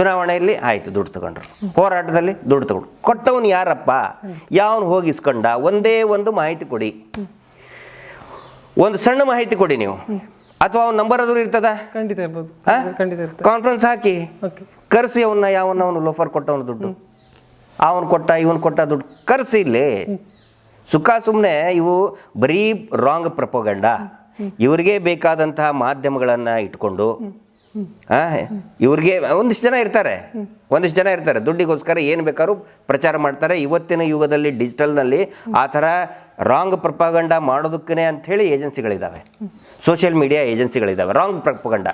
ಚುನಾವಣೆಯಲ್ಲಿ ಆಯಿತು ದುಡ್ಡು ತಗೊಂಡ್ರು. ಹೋರಾಟದಲ್ಲಿ ದುಡ್ಡು ತಗೊಂಡ್ರು ಕೊಟ್ಟವನು ಯಾರಪ್ಪ? ಯಾವನು ಹೋಗಿಸ್ಕೊಂಡ? ಒಂದೇ ಒಂದು ಮಾಹಿತಿ ಕೊಡಿ. ಒಂದು ಸಣ್ಣ ಮಾಹಿತಿ ಕೊಡಿ ನೀವು. ಅಥವಾ ಅವ್ನ ನಂಬರ್ ಆದ್ರೂ ಇರ್ತದ? ಖಂಡಿತ ಇರ್ಬೋದು. ಕಾನ್ಫರೆನ್ಸ್ ಹಾಕಿ. ಕರೆಸಿ ಅವನ್ನ ಯಾವನ್ನ ಅವನು ಲೋಫರ್ ಕೊಟ್ಟವನು ದುಡ್ಡು. ಅವನು ಕೊಟ್ಟ ಇವನು ಕೊಟ್ಟ ದುಡ್ಡು. ಕರೆಸಿ ಇಲ್ಲಿ. ಸುಖ ಸುಮ್ಮನೆ ಇವು ಬರೀ ರಾಂಗ್ ಪ್ರಪೋಗಂಡ ಇವರಿಗೆ ಬೇಕಾದಂತಹ ಮಾಧ್ಯಮಗಳನ್ನು ಇಟ್ಕೊಂಡು ಇವ್ರಿಗೆ ಒಂದಿಷ್ಟು ಜನ ಇರ್ತಾರೆ. ಒಂದಿಷ್ಟು ಜನ ಇರ್ತಾರೆ. ದುಡ್ಡಿಗೋಸ್ಕರ ಏನು ಬೇಕಾದ್ರೂ ಪ್ರಚಾರ ಮಾಡ್ತಾರೆ. ಇವತ್ತಿನ ಯುಗದಲ್ಲಿ ಡಿಜಿಟಲ್ನಲ್ಲಿ ಆ ಥರ ರಾಂಗ್ ಪ್ರಪಗಂಡ ಮಾಡೋದಕ್ಕೇ ಅಂಥೇಳಿ ಏಜೆನ್ಸಿಗಳಿದ್ದಾವೆ ಸೋಷಿಯಲ್ ಮೀಡಿಯಾ ಏಜೆನ್ಸಿಗಳಿದ್ದಾವೆ ರಾಂಗ್ ಪ್ರಪಗಂಡ.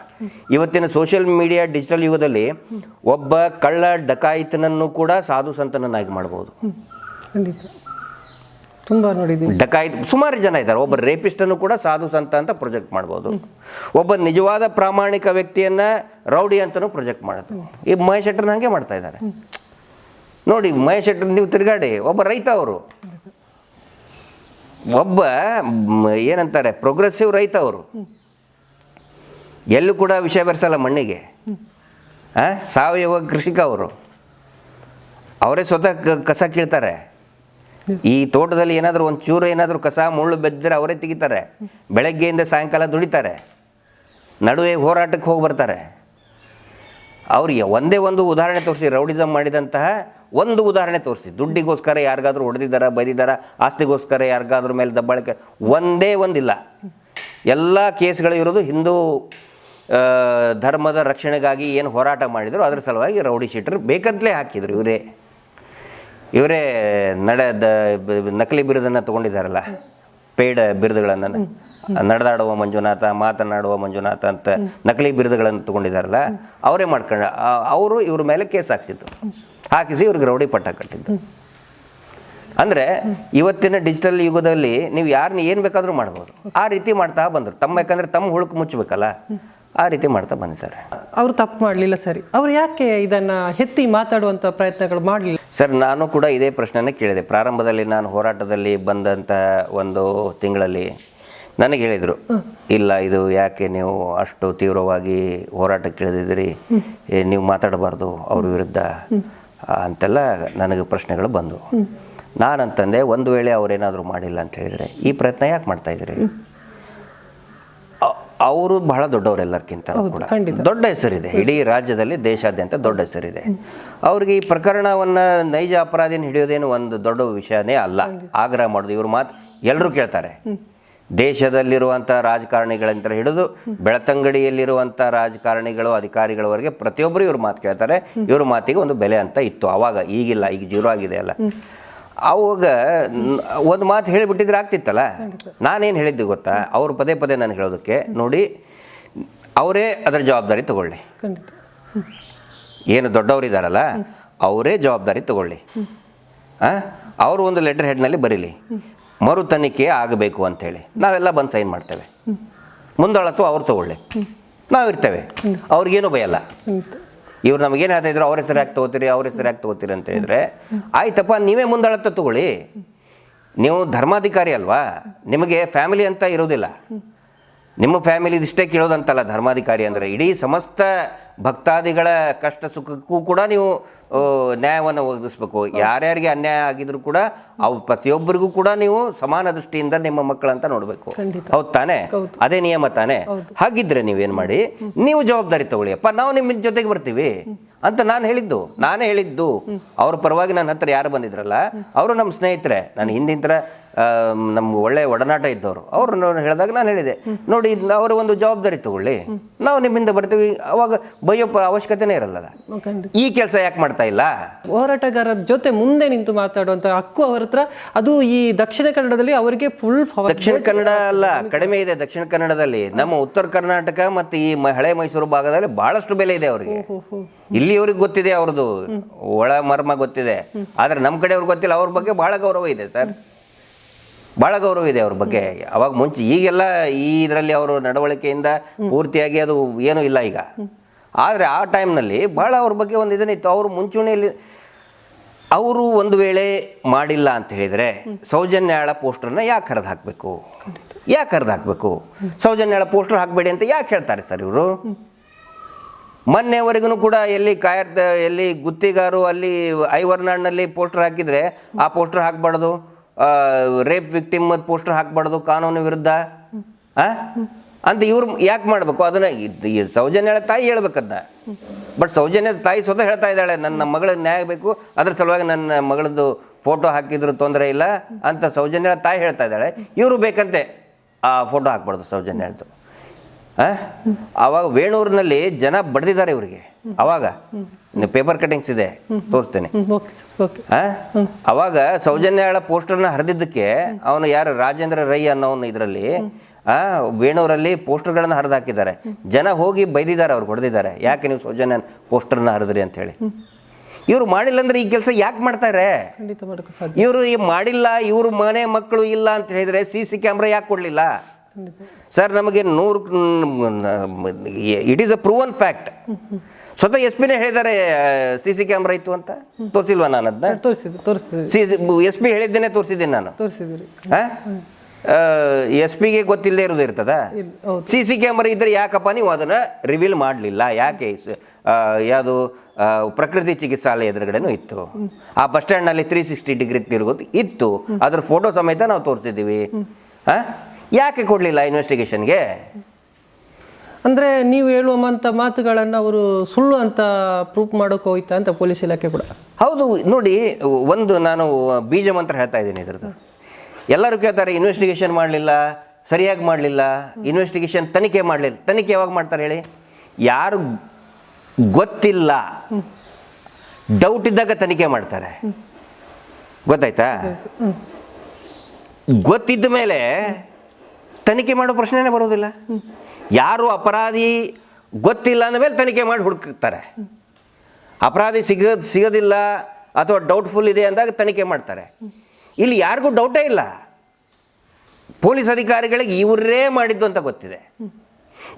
ಇವತ್ತಿನ ಸೋಷಿಯಲ್ ಮೀಡಿಯಾ ಡಿಜಿಟಲ್ ಯುಗದಲ್ಲಿ ಒಬ್ಬ ಕಳ್ಳ ಡಕಾಯಿತನನ್ನು ಕೂಡ ಸಾಧು ಸಂತನನ್ನಾಗಿ ಮಾಡ್ಬೋದು. ತುಂಬ ಡಕಾಯಿತ್ ಸುಮಾರು ಜನ ಇದ್ದಾರೆ. ಒಬ್ಬ ರೇಪಿಸ್ಟನ್ನು ಕೂಡ ಸಾಧು ಸಂತ ಅಂತ ಪ್ರೊಜೆಕ್ಟ್ ಮಾಡ್ಬೋದು. ಒಬ್ಬ ನಿಜವಾದ ಪ್ರಾಮಾಣಿಕ ವ್ಯಕ್ತಿಯನ್ನ ರೌಡಿ ಅಂತಲೂ ಪ್ರೊಜೆಕ್ಟ್ ಮಾಡೋದು ಈ ಮಹೇಶ್ ಶೆಟ್ಟರ್ನ ಹಾಗೆ ಮಾಡ್ತಾ ಇದ್ದಾರೆ. ನೋಡಿ, ಮಹೇಶ್ ಶೆಟ್ಟರ್ ನೀವು ತಿರುಗಾಡಿ, ಒಬ್ಬ ರೈತ ಅವರು. ಒಬ್ಬ ಏನಂತಾರೆ ಪ್ರೋಗ್ರೆಸಿವ್ ರೈತ ಅವರು. ಎಲ್ಲೂ ಕೂಡ ವಿಷಯ ಬೆರೆಸಲ್ಲ ಮಣ್ಣಿಗೆ? ಸಾವಯವ ಕೃಷಿಕ ಅವರು. ಅವರೇ ಸ್ವತಃ ಕಸ ಕೀಳ್ತಾರೆ. ಈ ತೋಟದಲ್ಲಿ ಏನಾದರೂ ಒಂದು ಚೂರು ಏನಾದರೂ ಕಸ ಮುಳ್ಳು ಬೆದ್ದರೆ ಅವರೇ ತೆಗಿತಾರೆ. ಬೆಳಗ್ಗೆಯಿಂದ ಸಾಯಂಕಾಲ ದುಡಿತಾರೆ. ನಡುವೆ ಹೋರಾಟಕ್ಕೆ ಹೋಗಿ ಬರ್ತಾರೆ. ಅವ್ರಿಗೆ ಒಂದೇ ಒಂದು ಉದಾಹರಣೆ ತೋರಿಸಿ ರೌಡಿಸಮ್ ಮಾಡಿದಂತಹ ಒಂದು ಉದಾಹರಣೆ ತೋರಿಸಿ. ದುಡ್ಡಿಗೋಸ್ಕರ ಯಾರಿಗಾದರೂ ಹೊಡೆದಿದ್ದಾರ, ಬೈದಿದ್ದಾರ, ಆಸ್ತಿಗೋಸ್ಕರ ಯಾರಿಗಾದ್ರೂ ಮೇಲೆ ದಬ್ಬಾಳಿಕೆ, ಒಂದೇ ಒಂದಿಲ್ಲ. ಎಲ್ಲ ಕೇಸ್ಗಳು ಇರೋದು ಹಿಂದೂ ಧರ್ಮದ ರಕ್ಷಣೆಗಾಗಿ ಏನು ಹೋರಾಟ ಮಾಡಿದರು, ಅದರ ಸಲುವಾಗಿ ರೌಡಿ ಶೀಟರ್ ಬೇಕಂತಲೇ ಹಾಕಿದ್ರು ಇವರೇ. ಇವರೇ ನಡೆ ಬ- ನಕಲಿ ಬಿರುದನ್ನು ತಗೊಂಡಿದ್ದಾರಲ್ಲ ಪೇಯ್ಡ್ ಬಿರುದುಗಳನ್ನು ನಡೆದಾಡುವ ಮಂಜುನಾಥ ಮಾತನಾಡುವ ಮಂಜುನಾಥ ಅಂತ ನಕಲಿ ಬಿರುದುಗಳನ್ನು ತಗೊಂಡಿದ್ದಾರಲ್ಲ ಅವರೇ ಮಾಡ್ಕೊಂಡ ಅವರು ಇವ್ರ ಮೇಲೆ ಕೇಸ್ ಹಾಕ್ಸಿತ್ತು ಹಾಕಿಸಿ ಇವ್ರಿಗೆ ರೌಡಿ ಪಟ್ಟ ಕಟ್ಟಿದ್ದು. ಅಂದರೆ ಇವತ್ತಿನ ಡಿಜಿಟಲ್ ಯುಗದಲ್ಲಿ ನೀವು ಯಾರನ್ನ ಏನು ಬೇಕಾದರೂ ಮಾಡ್ಬೋದು. ಆ ರೀತಿ ಮಾಡ್ತಾ ಬಂದರು. ತಮ್ಮ ಯಾಕಂದರೆ ತಮ್ಮ ಹುಳುಕು ಮುಚ್ಚಬೇಕಲ್ಲ ಆ ರೀತಿ ಮಾಡ್ತಾ ಬಂದಿದ್ದಾರೆ. ಅವರು ತಪ್ಪು ಮಾಡಲಿಲ್ಲ ಸರಿ. ಅವರು ಯಾಕೆ ಇದನ್ನು ಎತ್ತಿ ಮಾತಾಡುವಂಥ ಪ್ರಯತ್ನಗಳು ಮಾಡಲಿಲ್ಲ? ಸರ್ ನಾನು ಕೂಡ ಇದೇ ಪ್ರಶ್ನೆನೇ ಕೇಳಿದೆ. ಪ್ರಾರಂಭದಲ್ಲಿ ನಾನು ಹೋರಾಟದಲ್ಲಿ ಬಂದಂಥ ಒಂದು ತಿಂಗಳಲ್ಲಿ ನನಗೆ ಹೇಳಿದರು ಇಲ್ಲ ಇದು ಯಾಕೆ ನೀವು ಅಷ್ಟು ತೀವ್ರವಾಗಿ ಹೋರಾಟಕ್ಕೆ ಇಳಿದಿದ್ದೀರಿ? ಏ, ನೀವು ಮಾತಾಡಬಾರ್ದು ಅವ್ರ ವಿರುದ್ಧ. ಅಂತೆಲ್ಲ ನನಗೆ ಪ್ರಶ್ನೆಗಳು ಬಂದವು. ನಾನಂತಂದೆ ಒಂದು ವೇಳೆ ಅವರೇನಾದರೂ ಮಾಡಿಲ್ಲ ಅಂತ ಹೇಳಿದರೆ ಈ ಪ್ರಯತ್ನ ಯಾಕೆ ಮಾಡ್ತಾ ಇದ್ದೀರಿ? ಅವರು ಬಹಳ ದೊಡ್ಡವರು ಎಲ್ಲರಿಗಿಂತ ಕೂಡ. ದೊಡ್ಡ ಹೆಸರಿದೆ. ಇಡೀ ರಾಜ್ಯದಲ್ಲಿ ದೇಶಾದ್ಯಂತ ದೊಡ್ಡ ಹೆಸರಿದೆ. ಅವ್ರಿಗೆ ಈ ಪ್ರಕರಣವನ್ನು ನೈಜ ಅಪರಾಧಿನ ಹಿಡಿಯೋದೇನು ಒಂದು ದೊಡ್ಡ ವಿಷಯನೇ ಅಲ್ಲ. ಆಗ್ರಹ ಮಾಡೋದು. ಇವ್ರ ಮಾತು ಎಲ್ಲರೂ ಕೇಳ್ತಾರೆ. ದೇಶದಲ್ಲಿರುವಂಥ ರಾಜಕಾರಣಿಗಳಿಂದ ಹಿಡಿದು ಬೆಳತಂಗಡಿಯಲ್ಲಿರುವಂಥ ರಾಜಕಾರಣಿಗಳು ಅಧಿಕಾರಿಗಳವರೆಗೆ ಪ್ರತಿಯೊಬ್ಬರು ಇವ್ರ ಮಾತು ಕೇಳ್ತಾರೆ. ಇವ್ರ ಮಾತಿಗೆ ಒಂದು ಬೆಲೆ ಅಂತ ಇತ್ತು. ಆವಾಗ ಈಗಿಲ್ಲ ಈಗ ಜೀರೋ ಆಗಿದೆ ಅಲ್ಲ. ಅವಾಗ ಒಂದು ಮಾತು ಹೇಳಿಬಿಟ್ಟಿದ್ರೆ ಆಗ್ತಿತ್ತಲ್ಲ? ನಾನೇನು ಹೇಳಿದ್ದು ಗೊತ್ತಾ? ಅವರು ಪದೇ ಪದೇ ನಾನು ಹೇಳೋದಕ್ಕೆ. ನೋಡಿ ಅವರೇ ಅದರ ಜವಾಬ್ದಾರಿ ತಗೊಳ್ಳಿ. ಏನು ದೊಡ್ಡವರಿದ್ದಾರಲ್ಲ ಅವರೇ ಜವಾಬ್ದಾರಿ ತಗೊಳ್ಳಿ? ಅವರು ಒಂದು ಲೆಟರ್ ಹೆಡ್ನಲ್ಲಿ ಬರೀಲಿ. ಮರು ತನಿಖೆ ಆಗಬೇಕು ಅಂಥೇಳಿ. ನಾವೆಲ್ಲ ಬಂದು ಸೈನ್ ಮಾಡ್ತೇವೆ. ಮುಂದೊಳತು ಅವ್ರು ತಗೊಳ್ಳಿ. ನಾವಿರ್ತೇವೆ. ಅವ್ರಿಗೇನು ಭಯಲ್ಲ ಇವ್ರು ನಮಗೇನು ಹೇಳ್ತಾ ಇದ್ರು, ಅವ್ರ ಹೆಸರು ಯಾಕೆ ತಗೋತೀರಿ, ಅವ್ರ ಹೆಸರು ಯಾಕೆ ತಗೋತೀರಿ ಅಂತ ಹೇಳಿದ್ರೆ, ಆಯ್ತಪ್ಪ, ನೀವೇ ಮುಂದಾಳತ್ತ ತಗೊಳ್ಳಿ. ನೀವು ಧರ್ಮಾಧಿಕಾರಿ ಅಲ್ವಾ? ನಿಮಗೆ ಫ್ಯಾಮಿಲಿ ಅಂತ ಇರೋದಿಲ್ಲ ನಿಮ್ಮ ಫ್ಯಾಮಿಲಿ ಇಷ್ಟೇ ಕೇಳೋದಂತಲ್ಲ ಧರ್ಮಾಧಿಕಾರಿ ಅಂದರೆ. ಇಡೀ ಸಮಸ್ತ ಭಕ್ತಾದಿಗಳ ಕಷ್ಟ ಸುಖಕ್ಕೂ ಕೂಡ ನೀವು ನ್ಯಾಯವನ್ನು ಒದಗಿಸ್ಬೇಕು. ಯಾರ್ಯಾರಿಗೆ ಅನ್ಯಾಯ ಆಗಿದ್ರು ಕೂಡ ಅವು ಪ್ರತಿಯೊಬ್ಬರಿಗೂ ಕೂಡ ನೀವು ಸಮಾನ ದೃಷ್ಟಿಯಿಂದ ನಿಮ್ಮ ಮಕ್ಕಳಂತ ನೋಡಬೇಕು. ಹೌದು ತಾನೇ? ಅದೇ ನಿಯಮ ತಾನೆ? ಹಾಗಿದ್ರೆ ನೀವೇನು ಮಾಡಿ? ನೀವು ಜವಾಬ್ದಾರಿ ತಗೊಳ್ಳಿ. ಅಪ್ಪ ನಾವು ನಿಮ್ಮ ಜೊತೆಗೆ ಬರ್ತೀವಿ. ಅಂತ ನಾನು ಹೇಳಿದ್ದು. ನಾನೇ ಹೇಳಿದ್ದು. ಅವ್ರ ಪರವಾಗಿ ನನ್ನ ಹತ್ರ ಯಾರು ಬಂದಿದ್ರಲ್ಲ ಅವರು ನಮ್ಮ ಸ್ನೇಹಿತರೆ. ನಾನು ಹಿಂದಿನ ಥರ ನಮ್ಮ ಒಳ್ಳೆ ಒಡನಾಟ ಇದ್ದವರು. ಅವರು ಹೇಳಿದಾಗ ನಾನು ಹೇಳಿದೆ. ನೋಡಿ ಅವರು ಒಂದು ಜವಾಬ್ದಾರಿ ತಗೊಳ್ಳಿ. ನಾವು ನಿಮ್ಮಿಂದ ಬರ್ತೀವಿ. ಅವಾಗ ಬೈಯೋ ಅವಶ್ಯಕತೆನೇ ಇರಲ್ಲ ಈ ಕೆಲಸ ಯಾಕೆ ಮಾಡ್ತಾ ಇಲ್ಲ? ಹೋರಾಟಗಾರರ ಜೊತೆ ಮುಂದೆ ನಿಂತು ಮಾತಾಡುವಂತ ಹಕ್ಕು ಅವರ ಹತ್ರ. ಅದು ಈ ದಕ್ಷಿಣ ಕನ್ನಡದಲ್ಲಿ ಅವರಿಗೆ ಫುಲ್ ದಕ್ಷಿಣ ಕನ್ನಡ ಅಲ್ಲ ಕಡಿಮೆ ಇದೆ ದಕ್ಷಿಣ ಕನ್ನಡದಲ್ಲಿ. ನಮ್ಮ ಉತ್ತರ ಕರ್ನಾಟಕ ಮತ್ತು ಈ ಹಳೆ ಮೈಸೂರು ಭಾಗದಲ್ಲಿ ಬಹಳಷ್ಟು ಬೆಲೆ ಇದೆ ಅವರಿಗೆ. ಇಲ್ಲಿ ಅವ್ರಿಗೆ ಗೊತ್ತಿದೆ ಅವ್ರದ್ದು ಒಳ ಮರ್ಮ ಗೊತ್ತಿದೆ. ಆದರೆ ನಮ್ಮ ಕಡೆ ಅವ್ರಿಗೆ ಗೊತ್ತಿಲ್ಲ. ಅವ್ರ ಬಗ್ಗೆ ಭಾಳ ಗೌರವ ಇದೆ ಸರ್. ಭಾಳ ಗೌರವ ಇದೆ ಅವ್ರ ಬಗ್ಗೆ. ಅವಾಗ ಮುಂಚೆ ಈಗೆಲ್ಲ ಈ ಇದರಲ್ಲಿ ಅವರು ನಡವಳಿಕೆಯಿಂದ ಪೂರ್ತಿಯಾಗಿ ಅದು ಏನೂ ಇಲ್ಲ ಈಗ. ಆದರೆ ಆ ಟೈಮ್ನಲ್ಲಿ ಭಾಳ ಅವ್ರ ಬಗ್ಗೆ ಒಂದು ಇದನ್ನಿತ್ತು ಅವರು ಮುಂಚೂಣಿಯಲ್ಲಿ ಅವರು ಒಂದು ವೇಳೆ ಮಾಡಿಲ್ಲ ಅಂತ ಹೇಳಿದರೆ ಸೌಜನ್ಯಾಳ ಪೋಸ್ಟರ್ನ ಯಾಕೆ ಕರೆದು ಹಾಕಬೇಕು? ಯಾಕೆ ಕರೆದು ಹಾಕಬೇಕು? ಸೌಜನ್ಯಾಳ ಪೋಸ್ಟರ್ ಹಾಕಬೇಡಿ ಅಂತ ಯಾಕೆ ಹೇಳ್ತಾರೆ ಸರ್ ಇವರು? ಮೊನ್ನೆವರೆಗೂ ಕೂಡ ಎಲ್ಲಿ ಕಾಯರ್ ಎಲ್ಲಿ ಗುತ್ತಿಗಾರು ಅಲ್ಲಿ ಐವರ್ನಾಡ್ನಲ್ಲಿ ಪೋಸ್ಟರ್ ಹಾಕಿದರೆ ಆ ಪೋಸ್ಟರ್ ಹಾಕ್ಬಾರ್ದು. ರೇಪ್ ವಿಕ್ಟಿಮ್ ಪೋಸ್ಟರ್ ಹಾಕ್ಬಾರ್ದು ಕಾನೂನು ವಿರುದ್ಧ? ಅಂತ ಇವ್ರು ಯಾಕೆ ಮಾಡಬೇಕು? ಅದನ್ನ ಸೌಜನ್ಯ ತಾಯಿ ಹೇಳ್ಬೇಕಂತ ಬಟ್ ಸೌಜನ್ಯ ತಾಯಿ ಸ್ವತಃ ಹೇಳ್ತಾ ಇದ್ದಾಳೆ, ನನ್ನ ಮಗಳ ನ್ಯಾಯ ಬೇಕು, ಅದ್ರ ಸಲುವಾಗಿ ನನ್ನ ಮಗಳದ್ದು ಫೋಟೋ ಹಾಕಿದ್ರು ತೊಂದರೆ ಇಲ್ಲ ಅಂತ ಸೌಜನ್ಯ ತಾಯಿ ಹೇಳ್ತಾ ಇದ್ದಾಳೆ. ಇವರು ಬೇಕಂತೆ ಆ ಫೋಟೋ ಹಾಕ್ಬಾರ್ದು ಸೌಜನ್ಯ ಹೇಳ್ತು? ಆವಾಗ ವೇಣೂರಿನಲ್ಲಿ ಜನ ಬಡ್ದಿದ್ದಾರೆ ಇವರಿಗೆ. ಅವಾಗ. ಪೇಪರ್ ಕಟಿಂಗ್ಸ್ ಇದೆ. ತೋರಿಸ್ತೇನೆ? ಅವಾಗ ಸೌಜನ್ಯಾಳ ಪೋಸ್ಟರ್ನ ಹರಿದಿದ್ದಕ್ಕೆ ಅವನು ಯಾರು? ರಾಜೇಂದ್ರ ರೈ ಅನ್ನೋನು ಇದರಲ್ಲಿ. ಆ ವೇಣೂರಲ್ಲಿ ಪೋಸ್ಟರ್ಗಳನ್ನು ಹರಿದು ಹಾಕಿದ್ದಾರೆ ಜನ ಹೋಗಿ ಬೈದಿದ್ದಾರೆ ಅವ್ರು ಹೊಡೆದಿದ್ದಾರೆ. ಯಾಕೆ ನೀವು ಸೌಜನ್ಯ ಪೋಸ್ಟರ್ನ ಹರಿದ್ರಿ ಅಂತ ಹೇಳಿ ಇವರು ಮಾಡಿಲ್ಲ ಅಂದ್ರೆ ಈ ಕೆಲಸ ಯಾಕೆ ಮಾಡ್ತಾರೆ? ಇವರು ಈ ಮಾಡಿಲ್ಲ ಇವರು ಮನೆ ಮಕ್ಕಳು ಇಲ್ಲ ಅಂತ ಹೇಳಿದ್ರೆ ಸಿ ಸಿ ಕ್ಯಾಮ್ರಾ ಯಾಕೆ ಕೊಡಲಿಲ್ಲ? ಸರ್ ನಮಗೆ ನೂರು it is a proven fact. ಸ್ವತಃ ಎಸ್ ಪಿನೇ ಹೇಳಿದ್ದಾರೆ ಸಿ ಸಿ ಕ್ಯಾಮ್ರಾ ಇತ್ತು ಅಂತ. ತೋರಿಸಿಲ್ವಾ ನಾನು ಅದನ್ನ ಸಿ ಎಸ್ ಪಿ ಹೇಳಿದ್ದೇನೆ ತೋರಿಸಿದ್ದೀನಿ ನಾನು. ಎಸ್ ಪಿಗೆ ಗೊತ್ತಿಲ್ಲದೆ ಇರೋದು ಇರ್ತದ? ಸಿ ಸಿ ಕ್ಯಾಮ್ರಾ ಇದ್ರೆ ಯಾಕಪ್ಪ ನೀವು ಅದನ್ನು ರಿವೀಲ್ ಮಾಡಲಿಲ್ಲ? ಯಾಕೆ ಯಾವುದು ಪ್ರಕೃತಿ ಚಿಕಿತ್ಸಾಲಯ ಎದುರುಗಡೆನೂ ಇತ್ತು? ಆ ಬಸ್ ಸ್ಟ್ಯಾಂಡ್ನಲ್ಲಿ ತ್ರೀ ಸಿಕ್ಸ್ಟಿ ಡಿಗ್ರಿ ತಿರುಗೋದು ಇತ್ತು. ಅದ್ರ ಫೋಟೋ ಸಮೇತ ನಾವು ತೋರಿಸಿದ್ದೀವಿ. ಹಾಂ? ಯಾಕೆ ಕೊಡಲಿಲ್ಲ ಇನ್ವೆಸ್ಟಿಗೇಷನ್ಗೆ ಅಂದರೆ ನೀವು ಹೇಳುವಂಥ ಮಾತುಗಳನ್ನು ಅವರು ಸುಳ್ಳು ಅಂತ ಪ್ರೂಫ್ ಮಾಡೋಕೆ ಹೋಯ್ತಾ ಅಂತ ಪೊಲೀಸ್ ಇಲಾಖೆ ಕೂಡ. ಹೌದು ನೋಡಿ ಒಂದು ನಾನು ಬೀಜ ಮಂತ್ರ ಹೇಳ್ತಾ ಇದ್ದೀನಿ ಇದ್ರದ್ದು. ಎಲ್ಲರೂ ಕೇಳ್ತಾರೆ ಇನ್ವೆಸ್ಟಿಗೇಷನ್ ಮಾಡಲಿಲ್ಲ ಸರಿಯಾಗಿ ಮಾಡಲಿಲ್ಲ ಇನ್ವೆಸ್ಟಿಗೇಷನ್ ತನಿಖೆ ಮಾಡಲಿಲ್ಲ ತನಿಖೆ ಯಾವಾಗ ಮಾಡ್ತಾರೆ ಹೇಳಿ? ಯಾರು ಗೊತ್ತಿಲ್ಲ. ಡೌಟ್ ಇದ್ದಾಗ ತನಿಖೆ ಮಾಡ್ತಾರೆ. ಗೊತ್ತಾಯ್ತಾ? ಗೊತ್ತಿದ್ದ ಮೇಲೆ ತನಿಖೆ ಮಾಡೋ ಪ್ರಶ್ನೆನೇ ಬರೋದಿಲ್ಲ. ಯಾರು ಅಪರಾಧಿ ಗೊತ್ತಿಲ್ಲ ಅಂದ ಮೇಲೆ ತನಿಖೆ ಮಾಡಿ ಹುಡುಕ್ತಾರೆ. ಅಪರಾಧಿ ಸಿಗ, ಸಿಗೋದಿಲ್ಲ ಅಥವಾ ಡೌಟ್ಫುಲ್ ಇದೆ ಅಂದಾಗ ತನಿಖೆ ಮಾಡ್ತಾರೆ. ಇಲ್ಲಿ ಯಾರಿಗೂ ಡೌಟೇ ಇಲ್ಲ. ಪೊಲೀಸ್ ಅಧಿಕಾರಿಗಳಿಗೆ ಇವರೇ ಮಾಡಿದ್ದು ಅಂತ ಗೊತ್ತಿದೆ.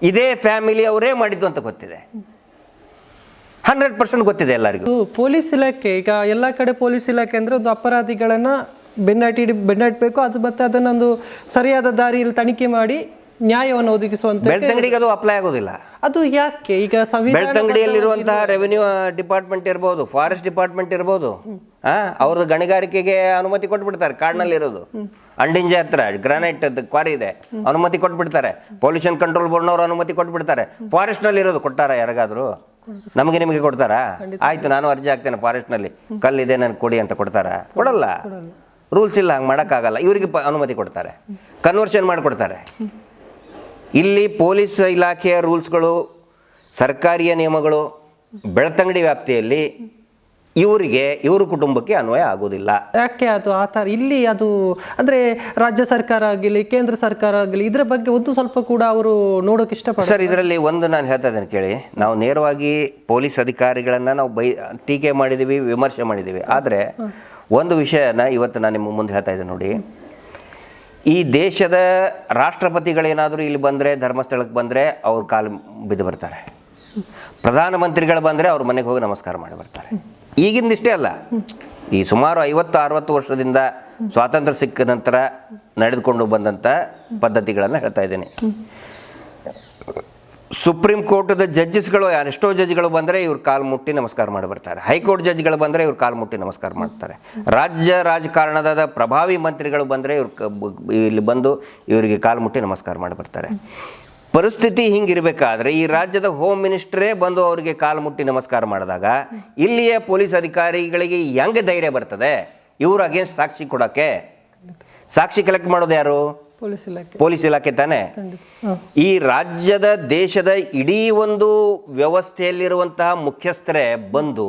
ಇದೇ ಫ್ಯಾಮಿಲಿ ಅವರೇ ಮಾಡಿದ್ದು ಅಂತ ಗೊತ್ತಿದೆ. ಹಂಡ್ರೆಡ್ ಪರ್ಸೆಂಟ್ ಗೊತ್ತಿದೆ ಎಲ್ಲರಿಗೂ. ಪೊಲೀಸ್ ಇಲಾಖೆ, ಈಗ ಎಲ್ಲ ಕಡೆ ಪೊಲೀಸ್ ಇಲಾಖೆ ಅಂದರೆ ಒಂದು ಅಪರಾಧಿಗಳನ್ನ ಬೆನ್ನಟ್ಟಿ ಬೆನ್ನಟ್ಟಬೇಕು ಅದು ಮತ್ತೆ ಅದನ್ನೊಂದು ಸರಿಯಾದ ದಾರಿಯಲ್ಲಿ ತನಿಖೆ ಮಾಡಿ ನ್ಯಾಯವನ್ನು ಒದಗಿಸುವಂತ ಬೆಳ್ತಂಗಡಿಗೆ ಅದು ಅಪ್ಲೈ ಆಗೋದಿಲ್ಲ. ಅದು ಯಾಕೆ? ಈಗ ಬೆಳ್ತಂಗಡಿಯಲ್ಲಿರುವಂತಹ ರೆವಿನ್ಯೂ ಡಿಪಾರ್ಟ್ಮೆಂಟ್ ಇರ್ಬೋದು ಫಾರೆಸ್ಟ್ ಡಿಪಾರ್ಟ್ಮೆಂಟ್ ಇರ್ಬೋದು ಆ ಅವ್ರದ್ದು ಗಣಿಗಾರಿಕೆಗೆ ಅನುಮತಿ ಕೊಟ್ಬಿಡ್ತಾರೆ ಕಾಡ್ನಲ್ಲಿರೋದು ಅಂಡಿಂಜೆ ಹತ್ರ ಗ್ರಾನೈಟ್ ಕ್ವಾರಿ ಇದೆ ಅನುಮತಿ ಕೊಟ್ಬಿಡ್ತಾರೆ. ಪೊಲ್ಯೂಷನ್ ಕಂಟ್ರೋಲ್ ಬೋರ್ಡ್ನವ್ರು ಅನುಮತಿ ಕೊಟ್ಬಿಡ್ತಾರೆ. ಫಾರೆಸ್ಟ್ನಲ್ಲಿ ಇರೋದು ಕೊಟ್ಟಾರ ಯಾರಿಗಾದ್ರು? ನಮಗೆ ನಿಮಗೆ ಕೊಡ್ತಾರಾ? ಆಯ್ತು ನಾನು ಅರ್ಜಿ ಹಾಕ್ತೇನೆ ಫಾರೆಸ್ಟ್ನಲ್ಲಿ ಕಲ್ಲಿದೆ ನನಗೆ ಕೊಡಿ ಅಂತ ಕೊಡ್ತಾರಾ? ಕೊಡಲ್ಲ. ರೂಲ್ಸ್ ಇಲ್ಲ ಹಂಗೆ ಮಾಡೋಕ್ಕಾಗಲ್ಲ. ಇವರಿಗೆ ಪ- ಅನುಮತಿ ಕೊಡ್ತಾರೆ. ಕನ್ವರ್ಷನ್ ಮಾಡಿಕೊಡ್ತಾರೆ. ಇಲ್ಲಿ ಪೊಲೀಸ್ ಇಲಾಖೆಯ ರೂಲ್ಸ್ಗಳು ಸರ್ಕಾರಿಯ ನಿಯಮಗಳು ಬೆಳತಂಗಡಿ ವ್ಯಾಪ್ತಿಯಲ್ಲಿ ಇವರಿಗೆ ಇವರ ಕುಟುಂಬಕ್ಕೆ ಅನ್ವಯ ಆಗೋದಿಲ್ಲ ಯಾಕೆ ಅದು ಆ ಥರ? ಇಲ್ಲಿ ಅದು ಅಂದರೆ ರಾಜ್ಯ ಸರ್ಕಾರ ಆಗಲಿ ಕೇಂದ್ರ ಸರ್ಕಾರ ಆಗಲಿ ಇದರ ಬಗ್ಗೆ ಒಂದು ಸ್ವಲ್ಪ ಕೂಡ ಅವರು ನೋಡೋಕೆ ಇಷ್ಟಪಡ್ತಾರೆ ಸರ್ ಇದರಲ್ಲಿ ಒಂದು ನಾನು ಹೇಳ್ತಾ ಇದ್ದೇನೆ ಕೇಳಿ. ನಾವು ನೇರವಾಗಿ ಪೊಲೀಸ್ ಅಧಿಕಾರಿಗಳನ್ನು ನಾವು ಬೈ ಟೀಕೆ ಮಾಡಿದ್ದೀವಿ ವಿಮರ್ಶೆ ಮಾಡಿದ್ದೀವಿ ಆದರೆ ಒಂದು ವಿಷಯನ ಇವತ್ತು ನಾನು ನಿಮ್ಮ ಮುಂದೆ ಹೇಳ್ತಾ ಇದ್ದೆ ನೋಡಿ. ಈ ದೇಶದ ರಾಷ್ಟ್ರಪತಿಗಳೇನಾದರೂ ಇಲ್ಲಿ ಬಂದರೆ, ಧರ್ಮಸ್ಥಳಕ್ಕೆ ಬಂದರೆ ಅವ್ರ ಕಾಲು ಬಿದ್ದು ಬರ್ತಾರೆ. ಪ್ರಧಾನಮಂತ್ರಿಗಳು ಬಂದರೆ ಅವ್ರ ಮನೆಗೆ ಹೋಗಿ ನಮಸ್ಕಾರ ಮಾಡಿ ಬರ್ತಾರೆ. ಈಗಿಂದಿಷ್ಟೇ ಅಲ್ಲ. ಈ ಸುಮಾರು ಐವತ್ತು, ಅರವತ್ತು ವರ್ಷದಿಂದ ಸ್ವಾತಂತ್ರ್ಯ ಸಿಕ್ಕ ನಂತರ ನಡೆದುಕೊಂಡು ಬಂದಂಥ ಪದ್ಧತಿಗಳನ್ನು ಹೇಳ್ತಾ ಇದ್ದೀನಿ. ಸುಪ್ರೀಂ ಕೋರ್ಟ್ದ ಜಡ್ಜಸ್ಗಳು ಎಷ್ಟೋ ಜಡ್ಜ್ಗಳು ಬಂದರೆ ಇವ್ರು ಕಾಲು ಮುಟ್ಟಿ ನಮಸ್ಕಾರ ಮಾಡಿ ಬರ್ತಾರೆ. ಹೈಕೋರ್ಟ್ ಜಡ್ಜ್ಗಳು ಬಂದರೆ ಇವ್ರು ಕಾಲು ಮುಟ್ಟಿ ನಮಸ್ಕಾರ ಮಾಡ್ತಾರೆ. ರಾಜ್ಯ ರಾಜಕಾರಣದ ಪ್ರಭಾವಿ ಮಂತ್ರಿಗಳು ಬಂದರೆ ಇವ್ರು ಇಲ್ಲಿ ಬಂದು ಇವರಿಗೆ ಕಾಲು ಮುಟ್ಟಿ ನಮಸ್ಕಾರ ಮಾಡಿ ಬರ್ತಾರೆ. ಪರಿಸ್ಥಿತಿ ಹಿಂಗಿರಬೇಕಾದ್ರೆ ಈ ರಾಜ್ಯದ ಹೋಮ್ ಮಿನಿಸ್ಟ್ರೇ ಬಂದು ಅವರಿಗೆ ಕಾಲು ಮುಟ್ಟಿ ನಮಸ್ಕಾರ ಮಾಡಿದಾಗ ಇಲ್ಲಿಯ ಪೊಲೀಸ್ ಅಧಿಕಾರಿಗಳಿಗೆ ಹೆಂಗೆ ಧೈರ್ಯ ಬರ್ತದೆ? ಇವ್ರ ಅಗೇನ್ಸ್ಟ್ ಸಾಕ್ಷಿ ಕೊಡೋಕ್ಕೆ? ಸಾಕ್ಷಿ ಕಲೆಕ್ಟ್ ಮಾಡೋದು ಯಾರು? ಪೊಲೀಸ್ ಇಲಾಖೆ. ಪೊಲೀಸ್ ಇಲಾಖೆ ತಾನೆ? ಈ ರಾಜ್ಯದ ದೇಶದ ಇಡೀ ಒಂದು ವ್ಯವಸ್ಥೆಯಲ್ಲಿರುವಂತಹ ಮುಖ್ಯಸ್ಥರೇ ಬಂದು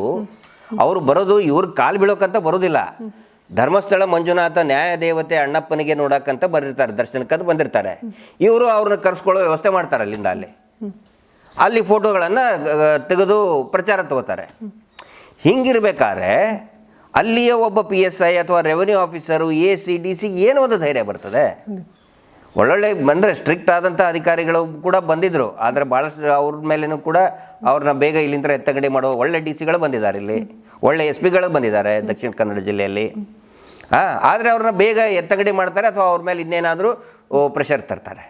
ಅವರು ಬರೋದು ಇವ್ರ ಕಾಲು ಬೀಳೋಕಂತ ಬರೋದಿಲ್ಲ. ಧರ್ಮಸ್ಥಳ ಮಂಜುನಾಥ ನ್ಯಾಯ ದೇವತೆ ಅಣ್ಣಪ್ಪನಿಗೆ ನೋಡಕ್ಕಂತ ಬಂದಿರ್ತಾರೆ ದರ್ಶನಕ್ಕಂತ ಬಂದಿರ್ತಾರೆ. ಇವರು ಅವ್ರನ್ನ ಕರೆಸ್ಕೊಳ್ಳೋ ವ್ಯವಸ್ಥೆ ಮಾಡ್ತಾರೆ ಅಲ್ಲಿಂದ ಅಲ್ಲಿ. ಅಲ್ಲಿ ಫೋಟೋಗಳನ್ನು ತೆಗೆದು ಪ್ರಚಾರ ತಗೋತಾರೆ. ಹಿಂಗಿರ್ಬೇಕಾದ್ರೆ ಅಲ್ಲಿಯ ಒಬ್ಬ ಪಿ ಎಸ್ ಐ ಅಥವಾ revenue officer A C D C ಏನು ಒಂದು ಧೈರ್ಯ ಬರ್ತದೆ. ಒಳ್ಳೊಳ್ಳೆ ಬಂದರೆ ಸ್ಟ್ರಿಕ್ಟ್ ಆದಂಥ ಅಧಿಕಾರಿಗಳು ಕೂಡ ಬಂದಿದ್ದರು ಆದರೆ ಭಾಳಷ್ಟು ಅವ್ರ ಮೇಲೇನೂ ಕೂಡ ಅವ್ರನ್ನ ಬೇಗ ಇಲ್ಲಿಂದ ಎತ್ತಗಡೆ ಮಾಡೋ ಒಳ್ಳೆ ಡಿ ಸಿಗಳು ಬಂದಿದ್ದಾರೆ ಇಲ್ಲಿ. ಒಳ್ಳೆ ಎಸ್ ಪಿಗಳು ಬಂದಿದ್ದಾರೆ ದಕ್ಷಿಣ ಕನ್ನಡ ಜಿಲ್ಲೆಯಲ್ಲಿ. ಹಾಂ, ಆದರೆ ಅವ್ರನ್ನ ಬೇಗ ಎತ್ತಗಡೆ ಮಾಡ್ತಾರೆ ಅಥವಾ ಅವ್ರ ಮೇಲೆ ಇನ್ನೇನಾದರೂ ಪ್ರೆಷರ್ ತರ್ತಾರೆ.